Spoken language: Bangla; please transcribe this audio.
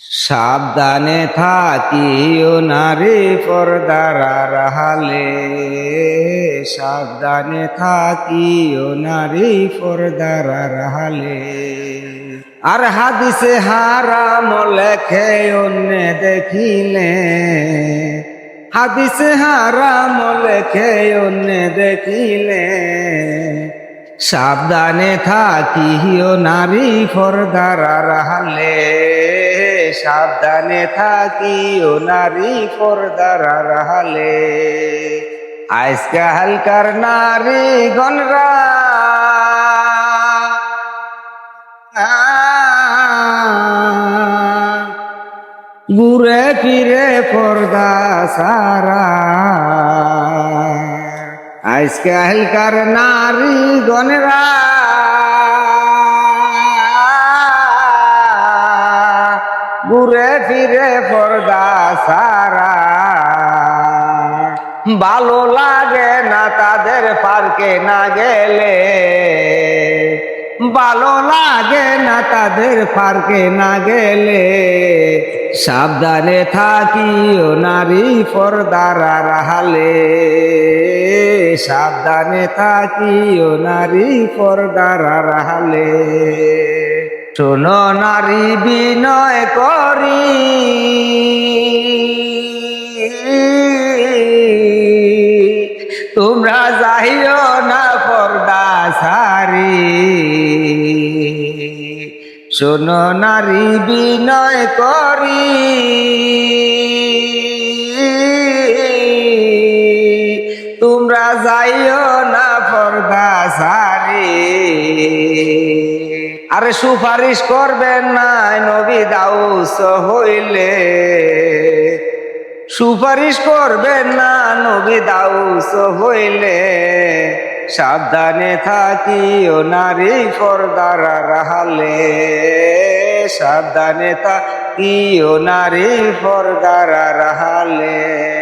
সাবধানে থাকিও নারী পর্দারা রাহালে সাবধানে থাকিও নারী পর্দারা রাহালে আর হাদিসে হারাম লেখে, অন্য দেখিলে। হাদিসে হারাম লেখে, অন্য দেখিলে। সাবধানে থাকিও নারী ফরদারা রাহালে সাবধানে থাকিও নারী ফরদারা রাহালে আজকা হালকার নারী গনরা ঘুরে ফিরে পর্দা সারা। আজকালকার নারী গণরা। ঘুরে ফিরে পর্দা সারা। ভালো লাগে না তাদের পার্কে না গেলে। ভালো লাগে না তাদের পার্কে না গেলে। সাবধানে থাকিও নারী পর্দারা রাহালে সাবধানে থাকিও নারী পর্দারা রাহালে শোনো নারী বিনয় করি। তোমরা যাইও না পর্দা সারি। শোনো নারী বিনয় করি। তোমরা যাইও না পর্দা সারি আরে সুপারিশ করবেন না, নবী দাউস হইলে। সুপারিশ করবেন না, নবী দাউস হইলে। সাবধানে থাকিও নারী পর্দারা রাহালে। সাবধানে তা ইও নারী পর্দারা রাহালে